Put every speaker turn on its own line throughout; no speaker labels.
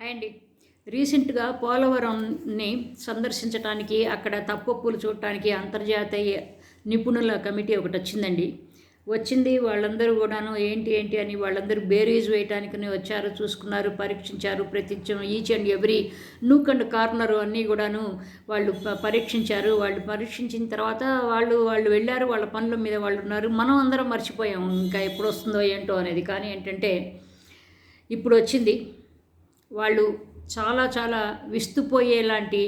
Hi అండి. రీసెంట్గా పోలవరంని సందర్శించడానికి అక్కడ తప్పొప్పులు చూడటానికి అంతర్జాతీయ నిపుణుల కమిటీ ఒకటి వచ్చిందండి. వచ్చింది వాళ్ళందరూ కూడాను ఏంటి ఏంటి అని వాళ్ళందరూ బేరీజ్ వేయటానికి వచ్చారు చూసుకున్నారు పరీక్షించారు ప్రతి each and every nook and corner అన్నీ కూడాను వాళ్ళు పరీక్షించారు. వాళ్ళు పరీక్షించిన తర్వాత వాళ్ళు వాళ్ళు వెళ్ళారు వాళ్ళ పనుల మీద వాళ్ళు ఉన్నారు. మనం అందరం మర్చిపోయాం ఇంకా ఎప్పుడు వస్తుందో ఏంటో అనేది. కానీ ఏంటంటే ఇప్పుడు వచ్చింది. వాళ్ళు చాలా చాలా విస్తుపోయేలాంటి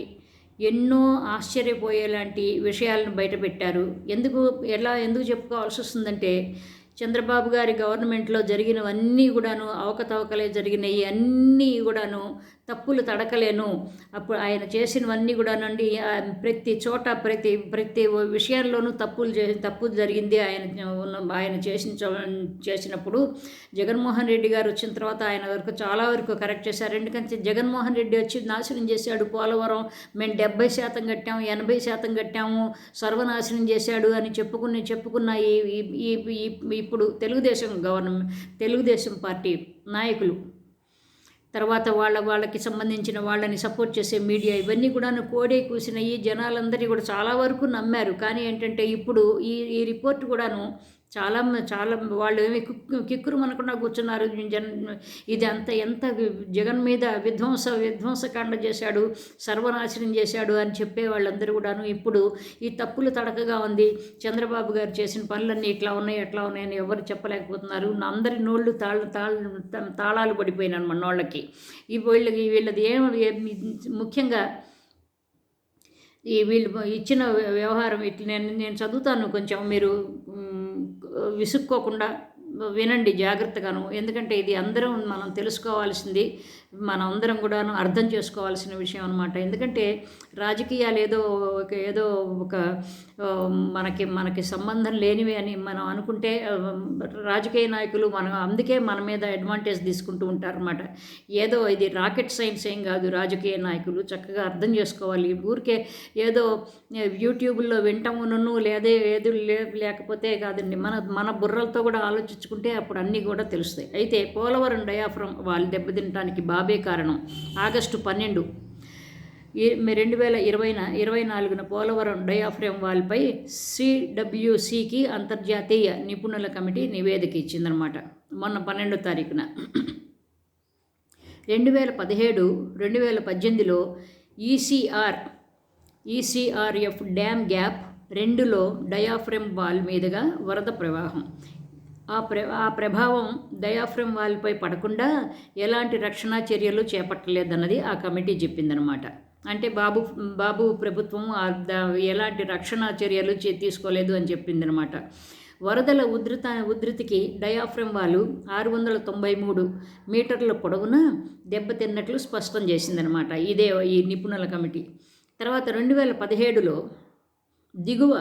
ఎన్నో ఆశ్చర్యపోయేలాంటి విషయాలను బయటపెట్టారు. ఎందుకు ఎలా ఎందుకు చెప్పుకోవాల్సి వస్తుందంటే చంద్రబాబు గారి గవర్నమెంట్లో జరిగినవన్నీ కూడాను అవకతవకలే జరిగినాయి అన్నీ కూడాను తప్పులు తడకలేను. అప్పుడు ఆయన చేసినవన్నీ కూడానండి ప్రతి చోట ప్రతి ప్రతి విషయంలోనూ తప్పులు చే తప్పు జరిగింది ఆయన ఆయన చేసిన చేసినప్పుడు. జగన్మోహన్ రెడ్డి గారు వచ్చిన తర్వాత ఆయన వరకు చాలా వరకు కరెక్ట్ చేశారు. ఎందుకంటే జగన్మోహన్ రెడ్డి వచ్చి నాశనం చేశాడు పోలవరం. మేము డెబ్బై శాతం కట్టాము ఎనభై శాతం కట్టాము సర్వనాశనం చేశాడు అని చెప్పుకుని చెప్పుకున్న ఈ- ఈ- ఇప్పుడు తెలుగుదేశం గవర్నమెంట్ తెలుగుదేశం పార్టీ నాయకులు. తర్వాత వాళ్ళ వాళ్ళకి సంబంధించిన వాళ్ళని సపోర్ట్ చేసే మీడియా ఇవన్నీ కూడా కోడే కూసినవి జనాలందరినీ కూడా చాలా వరకు నమ్మారు. కానీ ఏంటంటే ఇప్పుడు ఈ ఈ రిపోర్ట్ కూడాను చాలా మ- చాలా వాళ్ళు ఏమి కిక్కురు మనకుండా కూర్చున్నారు. జన్ ఇది అంత ఎంత జగన్ మీద విధ్వంస విధ్వంసకాండ చేశాడు సర్వనాశనం చేశాడు అని చెప్పే వాళ్ళందరూ కూడాను ఇప్పుడు ఈ తప్పులు తడకగా ఉంది. చంద్రబాబు గారు చేసిన పనులన్నీ ఇట్లా ఉన్నాయి ఎట్లా ఉన్నాయని ఎవరు చెప్పలేకపోతున్నారు. అందరి నోళ్ళు తాళ తాళ తాళాలు పడిపోయినాను మన వాళ్ళకి ఈ వీళ్ళకి వీళ్ళది ఏం ముఖ్యంగా ఈ వీళ్ళు ఇచ్చిన వ్యవహారం ఇట్లా నేను నేను చదువుతాను కొంచెం మీరు విసుక్కోకుండా వినండి జాగ్రత్తగాను. ఎందుకంటే ఇది అందరం మనం తెలుసుకోవాల్సింది మనందరం అందరం కూడాను అర్థం చేసుకోవాల్సిన విషయం అనమాట ఎందుకంటే రాజకీయాలు ఏదో ఒక ఏదో ఒక మనకి మనకి సంబంధం లేనివి అని మనం అనుకుంటే రాజకీయ నాయకులు మనం అందుకే మన మీద అడ్వాంటేజ్ తీసుకుంటూ ఉంటారన్నమాట. ఏదో ఇది రాకెట్ సైన్స్ ఏం కాదు రాజకీయ నాయకులు చక్కగా అర్థం చేసుకోవాలి. ఊరికే ఏదో యూట్యూబ్లో వింటామును లేదే ఏదో లే- లేకపోతే కాదండి మన మన బుర్రలతో కూడా ఆలోచించుకుంటే అప్పుడు అన్నీ కూడా తెలుస్తాయి. అయితే పోలవరం డయాఫ్రమ్ వాళ్ళు దెబ్బతినటానికి బాబే కారణం. ఆగస్టు పన్నెండు రెండు వేల ఇరవైన ఇరవై నాలుగున పోలవరం డయాఫ్రమ్ వాల్పై సిడబ్ల్యూసికి అంతర్జాతీయ నిపుణుల కమిటీ నివేదిక ఇచ్చిందనమాట మొన్న పన్నెండో తారీఖున. రెండు వేల పదిహేడు రెండు వేల పద్దెనిమిదిలో ఈసీఆర్ ఈసీఆర్ఎఫ్ డ్యామ్ గ్యాప్ రెండులో డయాఫ్రెమ్ వాల్ మీదుగా వరద ప్రవాహం. ఆ ప్ర ఆ ప్రభావం డయాఫ్రమ్ వాల్పై పడకుండా ఎలాంటి రక్షణ చర్యలు చేపట్టలేదన్నది ఆ కమిటీ చెప్పిందనమాట అంటే బాబు బాబు ప్రభుత్వం ఎలాంటి రక్షణ చర్యలు చే- తీసుకోలేదు అని చెప్పిందనమాట వరదల ఉధృత ఉధృతికి డయాఫ్రమ్ వాలు ఆరు వందల తొంభై మూడు మీటర్ల పొడవున దెబ్బతిన్నట్లు స్పష్టం చేసిందనమాట ఇదే ఈ నిపుణుల కమిటీ. తర్వాత రెండు వేల పదిహేడులో దిగువ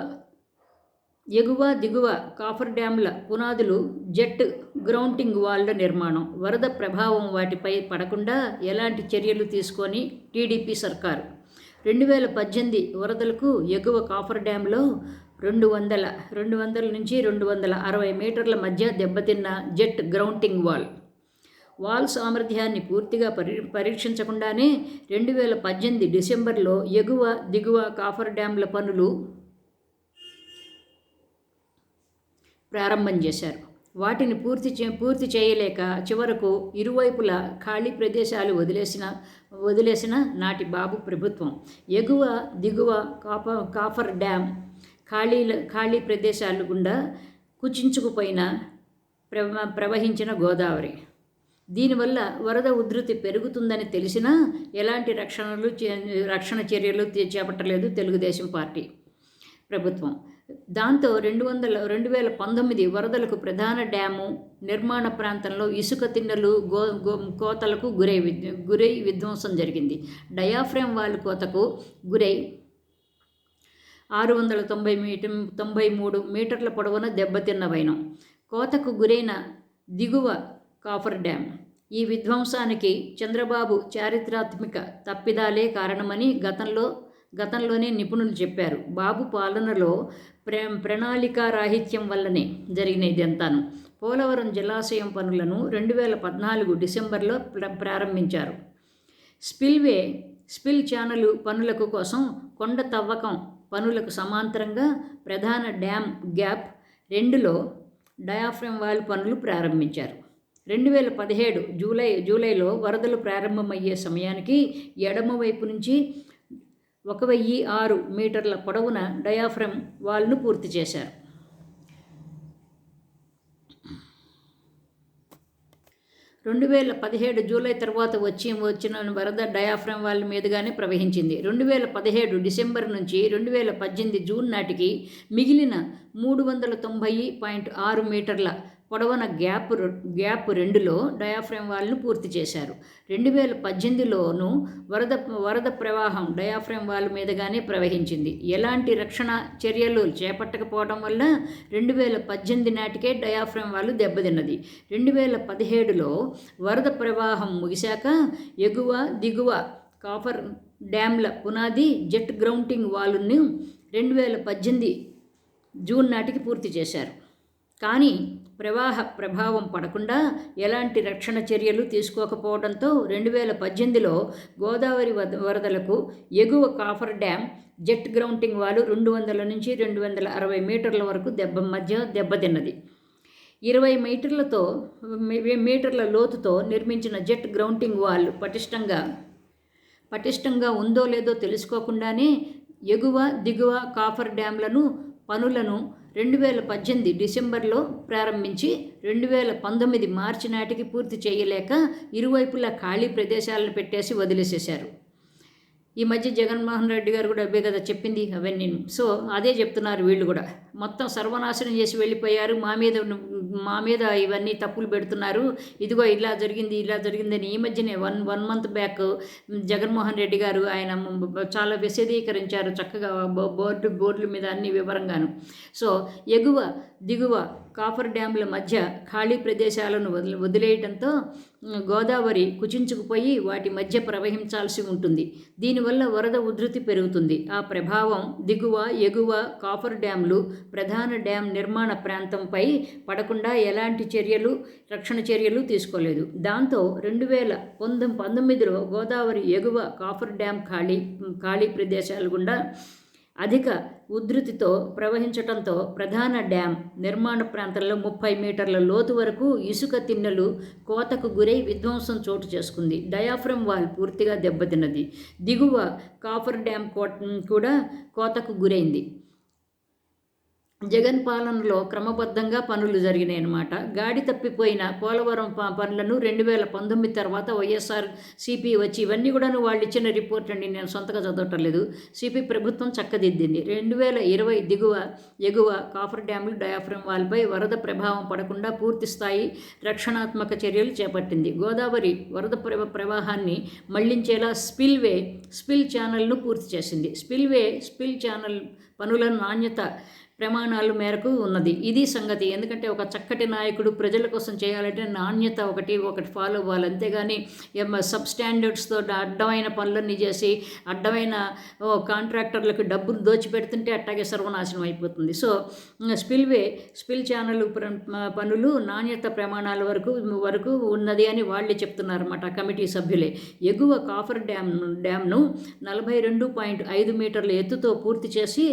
ఎగువ దిగువ కాఫర్ డ్యాంల పునాదులు జెట్ గ్రౌంటింగ్ వాళ్ళ నిర్మాణం. వరద ప్రభావం వాటిపై పడకుండా ఎలాంటి చర్యలు తీసుకొని టీడీపీ సర్కారు? రెండు వేల పద్దెనిమిది వరదలకు ఎగువ కాఫర్ డ్యాంలో రెండు వందల రెండు వందల నుంచి రెండు వందల అరవై మీటర్ల మధ్య దెబ్బతిన్న జెట్ గ్రౌంటింగ్ వాల్. వాల్ సామర్థ్యాన్ని పూర్తిగా పరి పరీక్షించకుండానే రెండు వేల పద్దెనిమిది డిసెంబర్లో ఎగువ దిగువ కాఫర్ డ్యాంల పనులు ప్రారంభం చేశారు. వాటిని పూర్తి చే పూర్తి చేయలేక చివరకు ఇరువైపులా ఖాళీ ప్రదేశాలు వదిలేసిన వదిలేసిన నాటి బాబు ప్రభుత్వం. ఎగువ దిగువ కాప కాఫర్ డ్యామ్ ఖాళీ ఖాళీ ప్రదేశాలు గుండా కుచించుకుపోయిన ప్రవ ప్రవహించిన గోదావరి. దీనివల్ల వరద ఉధృతి పెరుగుతుందని తెలిసినా ఎలాంటి రక్షణలు చే- రక్షణ చర్యలు చేపట్టలేదు తెలుగుదేశం పార్టీ ప్రభుత్వం. దాంతో రెండు వందల రెండు వేల పంతొమ్మిది వరదలకు ప్రధాన డ్యాము నిర్మాణ ప్రాంతంలో ఇసుక తిన్నెలు గో గో కోతలకు గురై గురై విధ్వంసం జరిగింది. డయాఫ్రేమ్ వాల్ కోతకు గురై ఆరు వందల తొంభై మీటర్ తొంభై మూడు మీటర్ల పొడవున దెబ్బతిన్న వైనం. కోతకు గురైన దిగువ కాఫర్ డ్యామ్ ఈ విధ్వంసానికి చంద్రబాబు చారిత్రాత్మక తప్పిదాలే కారణమని గతంలో గతంలోనే నిపుణులు చెప్పారు. బాబు పాలనలో ప్ర ప్రణాళికా రాహిత్యం వల్లనే జరిగిన ఇదంతాను పోలవరం జలాశయం పనులను రెండు వేల పద్నాలుగు డిసెంబర్లో ప్ర ప్రారంభించారు. స్పిల్వే స్పిల్ ఛానల్ పనులకు కోసం కొండ తవ్వకం పనులకు సమాంతరంగా ప్రధాన డ్యామ్ గ్యాప్ రెండులో డయాఫ్రమ్ వాల్ పనులు ప్రారంభించారు. రెండు వేల పదిహేడు జూలై జూలైలో వరదలు ప్రారంభమయ్యే సమయానికి ఎడమ వైపు నుంచి ఒక వెయ్యి ఆరు మీటర్ల పొడవున డయాఫ్రమ్ వాల్ను పూర్తి చేశారు. రెండు వేల పదిహేడు జూలై తర్వాత వచ్చి వచ్చిన వరద డయాఫ్రమ్ వాల్ మీదుగానే ప్రవహించింది. రెండు వేల పదిహేడు డిసెంబర్ నుంచి రెండు వేల పద్దెనిమిది జూన్ నాటికి మిగిలిన మూడు వందల తొంభై పాయింట్ ఆరు మీటర్ల పొడవన గ్యాప్ గ్యాప్ రెండులో డయాఫ్రేమ్ వాల్ను పూర్తి చేశారు. రెండు వేల పద్దెనిమిదిలోనూ వరద వరద ప్రవాహం డయాఫ్రేమ్ వాల్ మీదుగానే ప్రవహించింది. ఎలాంటి రక్షణ చర్యలు చేపట్టకపోవడం వల్ల రెండు వేల పద్దెనిమిది నాటికే డయాఫ్రేమ్ వాల్ దెబ్బతిన్నది. రెండు వేల పదిహేడులో వరద ప్రవాహం ముగిశాక ఎగువ దిగువ కాఫర్ డ్యామ్ల పునాది జెట్ గ్రౌంటింగ్ వాలును రెండు వేల పద్దెనిమిది జూన్ నాటికి పూర్తి చేశారు. కానీ ప్రవాహ ప్రభావం పడకుండా ఎలాంటి రక్షణ చర్యలు తీసుకోకపోవడంతో రెండు వేల పద్దెనిమిదిలో గోదావరి వరదలకు ఎగువ కాఫర్ డ్యామ్ జెట్ గ్రౌంటింగ్ వాలు రెండు వందల నుంచి రెండు వందల అరవై మీటర్ల వరకు దెబ్బ మధ్య దెబ్బతిన్నది. ఇరవై మీటర్లతో మీటర్ల లోతుతో నిర్మించిన జెట్ గ్రౌంటింగ్ వాల్ పటిష్టంగా పటిష్టంగా ఉందో లేదో తెలుసుకోకుండానే ఎగువ దిగువ కాఫర్ డ్యాంలను పనులను రెండు వేల పద్దెనిమిది డిసెంబర్లో ప్రారంభించి రెండు వేల పంతొమ్మిది మార్చి నాటికి పూర్తి చేయలేక ఇరువైపులా ఖాళీ ప్రదేశాలను పెట్టేసి వదిలేసేశారు. ఈ మధ్య జగన్మోహన్ రెడ్డి గారు కూడా అబ్బే కదా చెప్పింది అవన్నీ. సో అదే చెప్తున్నారు వీళ్ళు కూడా. మొత్తం సర్వనాశనం చేసి వెళ్ళిపోయారు. మా మీద మా మీద ఇవన్నీ తప్పులు పెడుతున్నారు. ఇదిగో ఇలా జరిగింది ఇలా జరిగిందని ఈ మధ్యనే one one month back Jaganmohan Reddy garu ఆయన చాలా విశదీకరించారు చక్కగా బోర్డు బోర్డుల మీద అన్ని వివరంగాను. సో ఎగువ దిగువ కాఫర్ డ్యాముల మధ్య ఖాళీ ప్రదేశాలను వదిలి వదిలేయటంతో గోదావరి కుచించుకుపోయి వాటి మధ్య ప్రవహించాల్సి ఉంటుంది. దీనివల్ల వరద ఉధృతి పెరుగుతుంది. ఆ ప్రభావం దిగువ ఎగువ కాఫర్ డ్యాంలు ప్రధాన డ్యాం నిర్మాణ ప్రాంతంపై పడకుండా ఎలాంటి చర్యలు రక్షణ చర్యలు తీసుకోలేదు. దాంతో రెండు వేల పంతొమ్మిది పంతొమ్మిదిలో గోదావరి ఎగువ కాఫర్ డ్యాం ఖాళీ ఖాళీ ప్రదేశాలు గుండా అధిక ఉధృతితో ప్రవహించటంతో ప్రధాన డ్యాం నిర్మాణ ప్రాంతంలో ముప్పై మీటర్ల లోతు వరకు ఇసుక తిన్నెలు కోతకు గురై విధ్వంసం చోటు చేసుకుంది. డయాఫ్రమ్ వాల్ పూర్తిగా దెబ్బతిన్నది. దిగువ కాఫర్ డ్యాం కూడా కోతకు గురైంది. జగన్ పాలనలో క్రమబద్ధంగా పనులు జరిగినాయి అనమాట గాడి తప్పిపోయిన పోలవరం పనులను రెండు వేల పంతొమ్మిది తర్వాత వైఎస్ఆర్ సిపి వచ్చి ఇవన్నీ కూడా వాళ్ళు ఇచ్చిన రిపోర్ట్ అండి నేను సొంతగా చదవటం లేదు సిపి ప్రభుత్వం చక్కదిద్దింది. రెండు వేల ఇరవై దిగువ ఎగువ కాఫర్ డ్యాములు డయాఫ్రమ్ వాల్పై వరద ప్రభావం పడకుండా పూర్తి స్థాయి రక్షణాత్మక చర్యలు చేపట్టింది. గోదావరి వరద ప్రవాహాన్ని మళ్ళించేలా స్పిల్వే స్పిల్ ఛానల్ను పూర్తి చేసింది. స్పిల్వే స్పిల్ ఛానల్ పనుల నాణ్యత ప్రమాణాల మేరకు ఉన్నది. ఇది సంగతి. ఎందుకంటే ఒక చక్కటి నాయకుడు ప్రజల కోసం చేయాలంటే నాణ్యత ఒకటి ఒకటి ఫాలో అవ్వాలి. అంతేగాని సబ్ స్టాండర్డ్స్తో అడ్డమైన పనులన్నీ చేసి అడ్డమైన కాంట్రాక్టర్లకు డబ్బులు దోచిపెడుతుంటే అట్టాగే సర్వనాశనం అయిపోతుంది. సో స్పిల్వే స్పిల్ ఛానల్ పనులు నాణ్యత ప్రమాణాల వరకు వరకు ఉన్నది అని వాళ్ళే చెప్తున్నారన్నమాట కమిటీ సభ్యులే. ఎగువ కాఫర్ డ్యామ్ డ్యామ్ను నలభై రెండు పాయింట్ ఐదు మీటర్ల ఎత్తుతో పూర్తి చేసి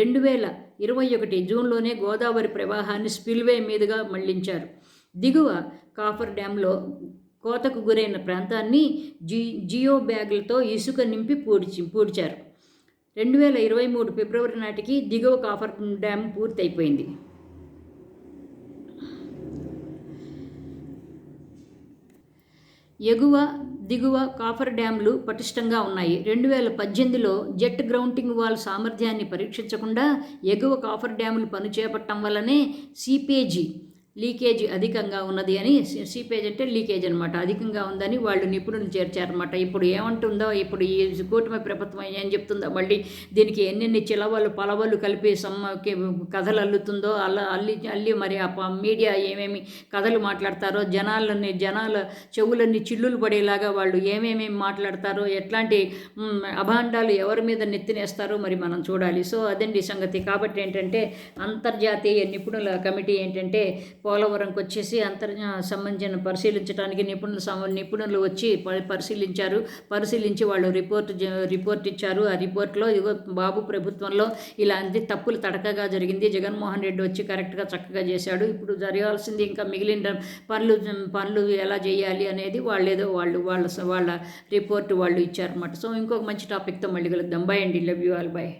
రెండు వేల ఇరవై ఒకటి జూన్లోనే గోదావరి ప్రవాహాన్ని స్పిల్వే మీదుగా మళ్ళించారు. దిగువ కాఫర్ డ్యాంలో కోతకు గురైన ప్రాంతాన్ని జి జియో బ్యాగులతో ఇసుక నింపి పూడ్చి పూడ్చారు. రెండు వేల ఇరవై మూడు ఫిబ్రవరి నాటికి దిగువ కాఫర్ డ్యామ్ పూర్తయిపోయింది. ఎగువ దిగువ కాఫర్ డ్యాంలు పటిష్టంగా ఉన్నాయి. రెండు వేల పద్దెనిమిదిలో జెట్ గ్రౌంటింగ్ వాల్ సామర్థ్యాన్ని పరీక్షించకుండా ఎగువ కాఫర్ డ్యాములు పనిచేపట్టడం వల్లనే సిపేజీ లీకేజ్ అధికంగా ఉన్నది అని సీపేజ్ అంటే లీకేజ్ అనమాట అధికంగా ఉందని వాళ్ళు నిపుణులు చేర్చారనమాట ఇప్పుడు ఏమంటుందో ఇప్పుడు ఈ కూటమి ప్రభుత్వం ఏం చెప్తుందో మళ్ళీ దీనికి ఎన్నెన్ని చిలవలు పలవలు కలిపి సమ్మ కథలు అల్లుతుందో అల్ల అల్లి అల్లి మరి ఆ మీడియా ఏమేమి కథలు మాట్లాడతారో జనాలని జనాల చెవులన్నీ చిల్లులు పడేలాగా వాళ్ళు ఏమేమి మాట్లాడతారో ఎట్లాంటి అభాండాలు ఎవరి మీద నెత్తినేస్తారో మరి మనం చూడాలి. సో అదండి సంగతి. కాబట్టి ఏంటంటే అంతర్జాతీయ నిపుణుల కమిటీ ఏంటంటే పోలవరంకి వచ్చేసి అంతర్ సంబంధించిన పరిశీలించడానికి నిపుణులు సమ నిపుణులు వచ్చి ప- పరిశీలించారు. పరిశీలించి వాళ్ళు రిపోర్ట్ రిపోర్ట్ ఇచ్చారు. ఆ రిపోర్ట్లో ఇగో బాబు ప్రభుత్వంలో ఇలాంటి తప్పులు తడకగా జరిగింది. జగన్మోహన్ రెడ్డి వచ్చి కరెక్ట్గా చక్కగా చేశాడు. ఇప్పుడు జరగాల్సింది ఇంకా మిగిలిన పనులు పనులు ఎలా చేయాలి అనేది వాళ్ళు ఏదో వాళ్ళు వాళ్ళ వాళ్ళ రిపోర్ట్ వాళ్ళు ఇచ్చారన్నమాట. సో ఇంకొక మంచి టాపిక్తో మళ్ళీ కలుద్దాం. బాయ్ అండి. Love you all. బాయ్